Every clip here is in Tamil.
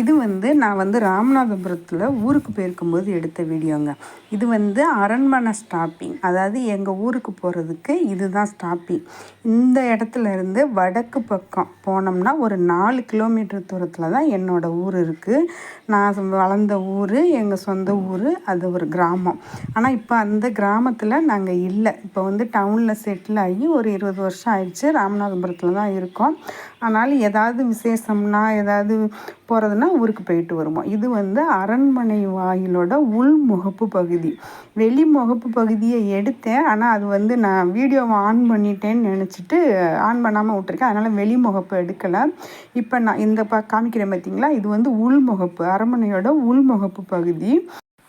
இது வந்து நான் வந்து ராமநாதபுரத்தில் ஊருக்கு போயிருக்கும்போது எடுத்த வீடியோங்க. இது வந்து அரண்மனை ஸ்டாப்பிங் அதாவது எங்கள் ஊருக்கு போகிறதுக்கு இதுதான் ஸ்டாப்பிங் இந்த இடத்துல இருந்து வடக்கு பக்கம் போனோம்னா ஒரு நாலு கிலோமீட்டர் தூரத்தில் தான் என்னோடய ஊர் இருக்குது நான் வளர்ந்த ஊர் எங்கள் சொந்த ஊர் அது ஒரு கிராமம். ஆனால் இப்போ அந்த கிராமத்தில் நாங்கள் இல்லை. இப்போ வந்து டவுனில் செட்டில் ஆகி ஒரு இருபது வருஷம் ஆயிடுச்சு. ராமநாதபுரத்தில் தான் இருக்கோம். ஆனாலும் ஏதாவது விசேஷம்னா ஏதாவது போகிறதுனா ஊருக்கு போயிட்டு வருவோம் இது வந்து அரண்மனை வாயிலோட உள் முகப்பு பகுதி. வெளி முகப்பு பகுதியை எடுத்தேன். ஆனால் அது வந்து நான் வீடியோவை ஆன் பண்ணிட்டேன்னு நினச்சிட்டு ஆன் பண்ணாமல் விட்டுருக்கேன். அதனால் வெளி முகப்பு எடுக்கலை. இப்போ நான் இந்த ப காமிக்கிறேன் பார்த்தீங்களா இது வந்து உள்முகப்பு அரண்மனையோட உள்முகப்பு பகுதி.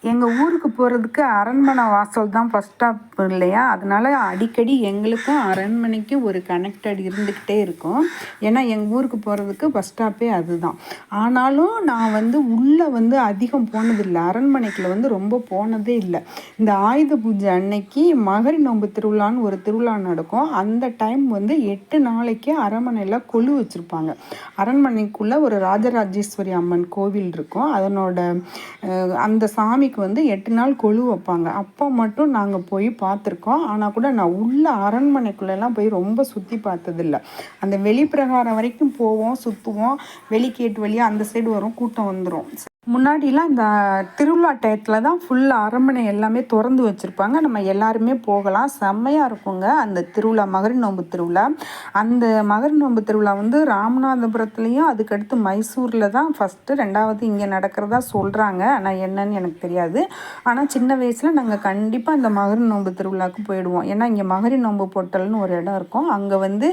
எங்கள் ஊருக்கு போகிறதுக்கு அரண்மனை வாசல் தான் ஃபஸ்ட் ஸ்டாப் இல்லையா? அதனால் அடிக்கடி எங்களுக்கும் அரண்மனைக்கும் ஒரு கனெக்டட் இருந்துக்கிட்டே இருக்கும். ஏன்னா எங்கள் ஊருக்கு போகிறதுக்கு பஸ் ஸ்டாப்பே அதுதான். ஆனாலும் நான் வந்து உள்ளே வந்து அதிகம் போனதில்லை அரண்மனைக்குள்ள வந்து ரொம்ப போனதே இல்லை. இந்த ஆயுத பூஜை அன்னைக்கு மகரி நோம்பு திருவிழான்னு ஒரு திருவிழா நடக்கும். அந்த டைம் வந்து எட்டு நாளைக்கு அரண்மனையில் கொழு வச்சுருப்பாங்க. அரண்மனைக்குள்ளே ஒரு ராஜராஜேஸ்வரி அம்மன் கோவில் இருக்கும். அதனோட அந்த சாமி சாமிக்கு வந்து எட்டு நாள் கொழு வைப்பாங்க. அப்போ மட்டும் நாங்கள் போய் பார்த்துருக்கோம். ஆனால் கூட நான் உள்ள அரண்மனைக்குள்ளெல்லாம் போய் ரொம்ப சுற்றி பார்த்ததில்ல. அந்த வெளிப்பிரகாரம் வரைக்கும் போவோம் சுற்றுவோம் வெளிக்கேட்டு வழியாக அந்த சைடு வரும் கூட்டம் வந்துடும் முன்னாடிலாம் இந்த திருவிழா டயத்தில் தான் ஃபுல் அரண்மனை எல்லாமே திறந்து வச்சுருப்பாங்க. நம்ம எல்லாருமே போகலாம். செம்மையாக இருக்குங்க அந்த திருவிழா மகர நோம்பு திருவிழா. அந்த மகரி நோம்பு திருவிழா வந்து ராமநாதபுரத்துலேயும் அதுக்கடுத்து மைசூரில் தான் ஃபஸ்ட்டு ரெண்டாவது இங்கே நடக்கிறதா சொல்கிறாங்க ஆனால் என்னன்னு எனக்கு தெரியாது. ஆனால் சின்ன வயசில் நாங்கள் கண்டிப்பாக அந்த மகர நோம்பு திருவிழாவுக்கு போயிடுவோம். ஏன்னா இங்கே மகரி நோம்பு பொட்டல்னு ஒரு இடம் இருக்கும். அங்கே வந்து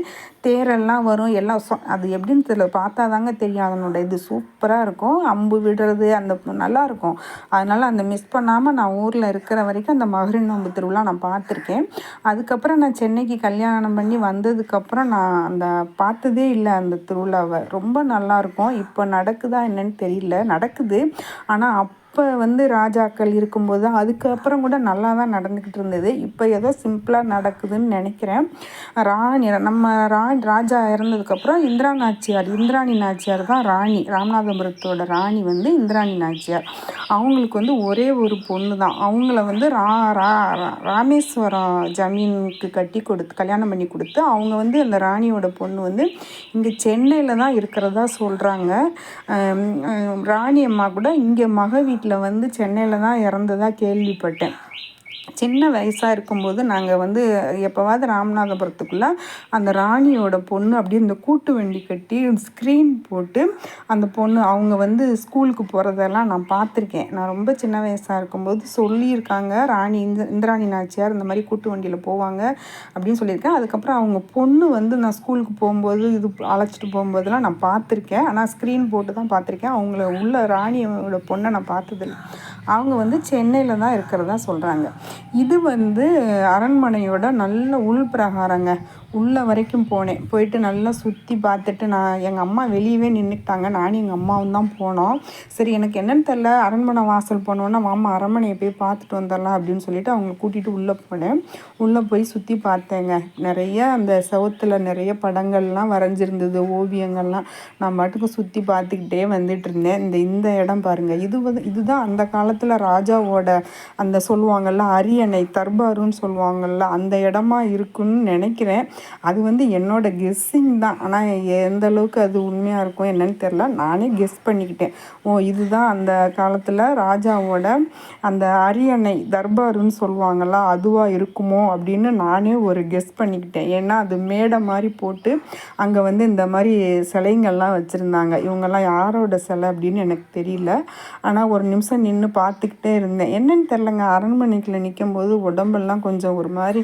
தேரெல்லாம் வரும். எல்லாம் அது எப்படின்னு தெரியல பார்த்தா தாங்க தெரியும். அதனோட இது சூப்பராக இருக்கும். அம்பு விடுறது அந்த நல்லாயிருக்கும் அதனால் அந்த மிஸ் பண்ணாமல் நான் ஊரில் இருக்கிற வரைக்கும் அந்த மகரி நோம்பு திருவிழா நான் பார்த்துருக்கேன். அதுக்கப்புறம் நான் சென்னைக்கு கல்யாணம் பண்ணி வந்ததுக்கப்புறம் நான் அந்த பார்த்ததே இல்லை அந்த திருவிழாவை. ரொம்ப நல்லாயிருக்கும் இப்போ நடக்குதா என்னன்னு தெரியல. நடக்குது. ஆனால் அப் அப்போ வந்து ராஜாக்கள் இருக்கும்போது தான் அதுக்கப்புறம் கூட நல்லா தான் நடந்துக்கிட்டு இருந்தது. இப்போ ஏதோ சிம்பிளாக நடக்குதுன்னு நினைக்கிறேன். ராணி நம்ம ரா ராஜா இறந்ததுக்கப்புறம் இந்திரா நாச்சியார் இந்திராணி நாச்சியார் தான் ராணி. ராமநாதபுரத்தோட ராணி வந்து இந்திராணி நாச்சியார். அவங்களுக்கு வந்து ஒரே ஒரு பொண்ணு தான். அவங்கள வந்து ரா ரா ராமேஸ்வரம் ஜமீனுக்கு கட்டி கொடுத்து கல்யாணம் பண்ணி கொடுத்து அவங்க வந்து அந்த ராணியோட பொண்ணு வந்து இங்கே சென்னையில் தான் இருக்கிறதா சொல்கிறாங்க ராணி அம்மா கூட இங்கே மக வீட்டு நாட்டில் வந்து சென்னையில் தான் இறந்ததாக கேள்விப்பட்டேன். சின்ன வயசாக இருக்கும்போது நாங்கள் வந்து எப்போவாவது ராமநாதபுரத்துக்குள்ளே அந்த ராணியோட பொண்ணு அப்படியே இந்த கூட்டு வண்டி கட்டி ஸ்க்ரீன் போட்டு அந்த பொண்ணு அவங்க வந்து ஸ்கூலுக்கு போகிறதெல்லாம் நான் பார்த்துருக்கேன். நான் ரொம்ப சின்ன வயசாக இருக்கும்போது சொல்லியிருக்காங்க ராணி இந்த இந்திராணி நாச்சியார் இந்த மாதிரி கூட்டு வண்டியில் போவாங்க அப்படின்னு சொல்லியிருக்கேன். அதுக்கப்புறம் அவங்க பொண்ணு வந்து நான் ஸ்கூலுக்கு போகும்போது இது அழைச்சிட்டு போகும்போதெல்லாம் நான் பார்த்துருக்கேன். ஆனால் ஸ்க்ரீன் போட்டு தான் பார்த்துருக்கேன். அவங்கள உள்ள ராணியோட பொண்ணை நான் பார்த்ததில்லை. அவங்க வந்து சென்னையில் தான் இருக்கிறதா சொல்கிறாங்க இது வந்து அரண்மனையோட நல்ல உள் பிரகாரங்க. உள்ளே வரைக்கும் போனேன். போயிட்டு நல்லா சுற்றி பார்த்துட்டு நான் எங்கள் அம்மா வெளியவே நின்றுக்கிட்டாங்க நானும் எங்கள் அம்மாவும் தான் போனோம். சரி எனக்கு என்னென்னு தெரில அரண்மனை வாசல் போனோன்னா மாமா அரண்மனையை போய் பார்த்துட்டு வந்துடலாம் அப்படின்னு சொல்லிட்டு அவங்களை கூட்டிகிட்டு உள்ளே போனேன். உள்ளே போய் சுற்றி பார்த்தேங்க. நிறைய அந்த செவத்தில் நிறைய படங்கள்லாம் வரைஞ்சிருந்தது ஓவியங்கள்லாம். நான் பாட்டுக்கு சுற்றி பார்த்துக்கிட்டே வந்துட்டு இருந்தேன். இந்த இந்த இடம் பாருங்கள் இது வந்து இதுதான் அந்த காலத்தில் ராஜாவோட அந்த சொல்லுவாங்கள்ல அரியணை தர்பாருன்னு சொல்லுவாங்கள்ல அந்த இடமா இருக்குன்னு நினைக்கிறேன். அது வந்து என்னோட கெஸ்ஸிங் தான். ஆனால் எந்த அளவுக்கு அது உண்மையாக இருக்கும் என்னன்னு தெரில நானே கெஸ் பண்ணிக்கிட்டேன். ஓ இதுதான் அந்த காலத்தில் ராஜாவோட அந்த அரியணை தர்பாருன்னு சொல்லுவாங்கள்ல அதுவாக இருக்குமோ அப்படின்னு நானே ஒரு கெஸ் பண்ணிக்கிட்டேன். ஏன்னா அது மேடை மாதிரி போட்டு அங்கே வந்து இந்த மாதிரி சிலைங்கள்லாம் வச்சுருந்தாங்க. இவங்கெல்லாம் யாரோட சிலை அப்படின்னு எனக்கு தெரியல. ஆனால் ஒரு நிமிஷம் நின்று பார்த்துக்கிட்டே இருந்தேன். என்னன்னு தெரிலங்க அரண்மனைக்குள்ள நிற்கும் போது உடம்பெல்லாம் கொஞ்சம் ஒரு மாதிரி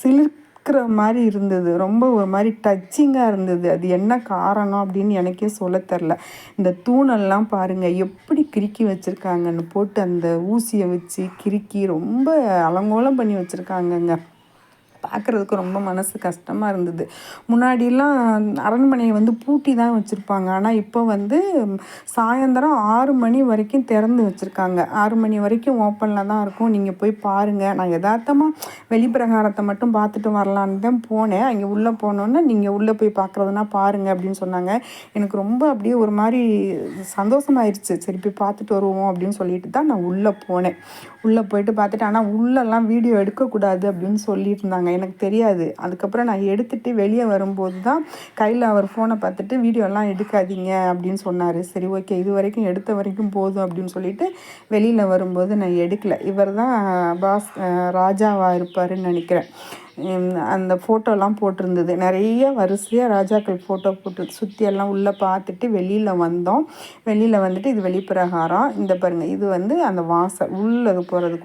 சிலிர் இருக்கிற மாதிரி இருந்தது. ரொம்ப ஒரு மாதிரி டச்சிங்காக இருந்தது. அது என்ன காரணம் அப்படின்னு எனக்கே சொல்ல தெரில இந்த தூணெல்லாம் பாருங்கள் எப்படி கிறுக்கி வச்சுருக்காங்கன்னு போட்டு அந்த ஊசியை வச்சு கிறுக்கி ரொம்ப அலங்கோலம் பண்ணி வச்சுருக்காங்கங்க. பார்க்குறதுக்கு ரொம்ப மனசு கஷ்டமாக இருந்தது. முன்னாடிலாம் அரண்மனையை வந்து பூட்டி தான் வச்சுருப்பாங்க. ஆனால் இப்போ வந்து சாயந்தரம் ஆறு மணி வரைக்கும் திறந்து வச்சுருக்காங்க. ஆறு மணி வரைக்கும் ஓப்பனில் தான் இருக்கும். நீங்கள் போய் பாருங்கள் நான் யதார்த்தமாக வெளிப்பிரகாரத்தை மட்டும் பார்த்துட்டு வரலான்னு தான் போனேன். அங்கே உள்ளே போனோன்னே நீங்கள் உள்ளே போய் பார்க்குறதுனா பாருங்கள் அப்படின்னு சொன்னாங்க. எனக்கு ரொம்ப அப்படியே ஒரு மாதிரி சந்தோஷமாயிருச்சு. சரி போய் பார்த்துட்டு வருவோம் அப்படின்னு சொல்லிட்டு தான் நான் உள்ளே போனேன். உள்ளே போயிட்டு பார்த்துட்டு ஆனால் உள்ளெல்லாம் வீடியோ எடுக்கக்கூடாது அப்படின்னு சொல்லியிருந்தாங்க எனக்கு தெரியாது. அதுக்கப்புறம் நான் எடுத்துகிட்டு வெளியே வரும்போது தான் கையில் அவர் ஃபோனை பார்த்துட்டு வீடியோலாம் எடுக்காதீங்க அப்படின்னு சொன்னார். சரி ஓகே இது வரைக்கும் எடுத்த வரைக்கும் போதும் அப்படின்னு சொல்லிட்டு வெளியில் வரும்போது நான் எடுக்கலை. இவர் தான் பாஸ் ராஜாவாக இருப்பாருன்னு நினைக்கிறேன். அந்த ஃபோட்டோலாம் போட்டிருந்தது. நிறைய வரிசையாக ராஜாக்கள் ஃபோட்டோ போட்டு சுற்றி எல்லாம் உள்ளே பார்த்துட்டு வெளியில் வந்தோம். வெளியில் வந்துட்டு இது வெளிப்பிரகாரம். இந்த பாருங்கள் இது வந்து அந்த வாசல். உள்ளே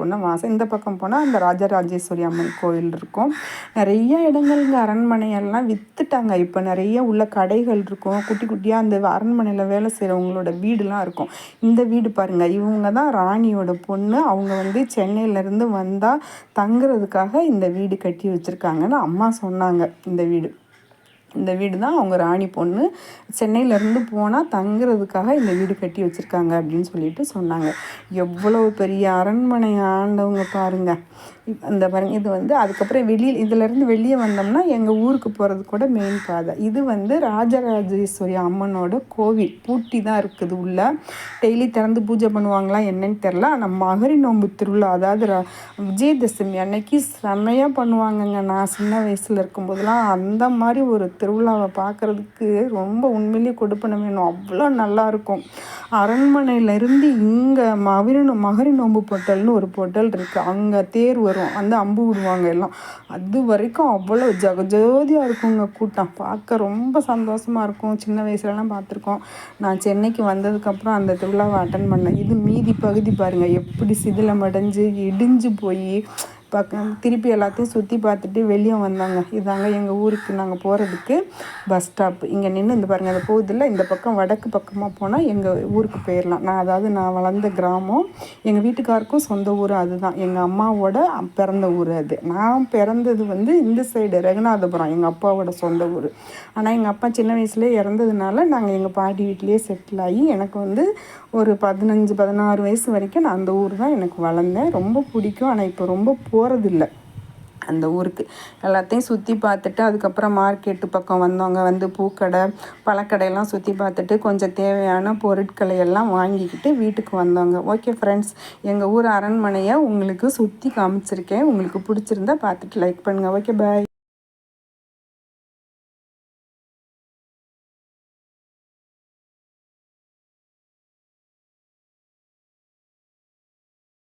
ஒன்று வாசல். இந்த பக்கம் போனால் அந்த ராஜராஜேஸ்வரி அம்மன் கோயில் இருக்கும். நிறைய இடங்கள்ங்க அரண்மனையெல்லாம் விற்றுட்டாங்க இப்போ நிறைய உள்ள கடைகள் இருக்கும். குட்டி குட்டியாக அந்த அரண்மனையில் வேலை செய்கிறவங்களோட வீடுலாம் இருக்கும். இந்த வீடு பாருங்கள் இவங்க தான் ராணியோட பொண்ணு. அவங்க வந்து சென்னையிலேருந்து வந்தால் தங்குறதுக்காக இந்த வீடு கட்டி வச்சுருக்காங்கன்னு அம்மா சொன்னாங்க இந்த வீடு. இந்த வீடு தான் அவங்க ராணி பொண்ணு. சென்னையிலேருந்து போனால் தங்குறதுக்காக இந்த வீடு கட்டி வச்சுருக்காங்க அப்படின்னு சொல்லிட்டு சொன்னாங்க. எவ்வளோ பெரிய அரண்மனை ஆண்டவங்க பாருங்கள் இந்த பாருங்க இது வந்து அதுக்கப்புறம் வெளியில் இதுலேருந்து வெளியே வந்தோம்னா எங்கள் ஊருக்கு போகிறது கூட மெயின் பாதை. இது வந்து ராஜராஜேஸ்வரி அம்மனோட கோவில். பூட்டி தான் இருக்குது உள்ள. டெய்லி திறந்து பூஜை பண்ணுவாங்களா என்னன்னு தெரில ஆனால் மகரி நோம்பு திருவிழா அதாவது ரா விஜயதசமி அன்னைக்கு செம்மையாக பண்ணுவாங்கங்க. நான் சின்ன வயசில் இருக்கும்போதெல்லாம் அந்த மாதிரி ஒரு திருவிழாவை பார்க்குறதுக்கு ரொம்ப உண்மையிலேயே கொடுப்பன வேணும். அவ்வளோ நல்லாயிருக்கும் அரண்மனையிலேருந்து இங்கே மகரி மகரி நோம்பு பொட்டல்னு ஒரு பொட்டல் இருக்குது அங்கே தேர் வரும். அந்த அம்பு விடுவாங்க எல்லாம். அது வரைக்கும் அவ்வளோ ஜகஜோதியாக இருக்குங்க கூட்டம். பார்க்க ரொம்ப சந்தோஷமாக இருக்கும். சின்ன வயசுலலாம் பார்த்துருக்கோம். நான் சென்னைக்கு வந்ததுக்கப்புறம் அந்த திருவிழாவை அட்டன் பண்ணேன். இது மீதி பகுதி பாருங்கள் எப்படி சிதிலமடைஞ்சு இடிஞ்சு போய் பக்கம் திருப்பி எல்லாத்தையும் சுற்றி பார்த்துட்டு வெளியே வந்தாங்க. இதாங்க எங்கள் ஊருக்கு நாங்கள் போகிறதுக்கு பஸ் ஸ்டாப் இங்கே நின்று இந்த பாருங்கள் அந்த போகுதில்ல இந்த பக்கம் வடக்கு பக்கமாக போனால் எங்கள் ஊருக்கு போயிடலாம் நான் அதாவது நான் வளர்ந்த கிராமம் எங்கள் வீட்டுக்காருக்கும் சொந்த ஊர் அதுதான். எங்கள் அம்மாவோட பிறந்த ஊர் அது. நான் பிறந்தது வந்து இந்த சைடு ரகுநாதபுரம் எங்கள் அப்பாவோட சொந்த ஊர். ஆனால் எங்கள் அப்பா சின்ன வயசுலேயே இறந்ததுனால நாங்கள் எங்கள் பாட்டி வீட்லேயே செட்டில் ஆகி எனக்கு வந்து ஒரு பதினஞ்சு பதினாறு வயசு வரைக்கும் நான் அந்த ஊர் தான் எனக்கு வளர்ந்தேன். ரொம்ப பிடிக்கும். ஆனால் இப்போ ரொம்ப போகிறதில்ல அந்த ஊருக்கு. எல்லாத்தையும் சுற்றி பார்த்துட்டு அதுக்கப்புறம் மார்க்கெட்டு பக்கம் வந்தவங்க வந்து பூக்கடை பழக்கடையெல்லாம் சுற்றி பார்த்துட்டு கொஞ்சம் தேவையான பொருட்களை எல்லாம் வாங்கிக்கிட்டு வீட்டுக்கு வந்தவங்க. ஓகே ஃப்ரெண்ட்ஸ் எங்கள் ஊர் அரண்மனையை உங்களுக்கு சுற்றி காமிச்சிருக்கேன். உங்களுக்கு பிடிச்சிருந்தா பார்த்துட்டு லைக் பண்ணுங்கள் ஓகே பாய்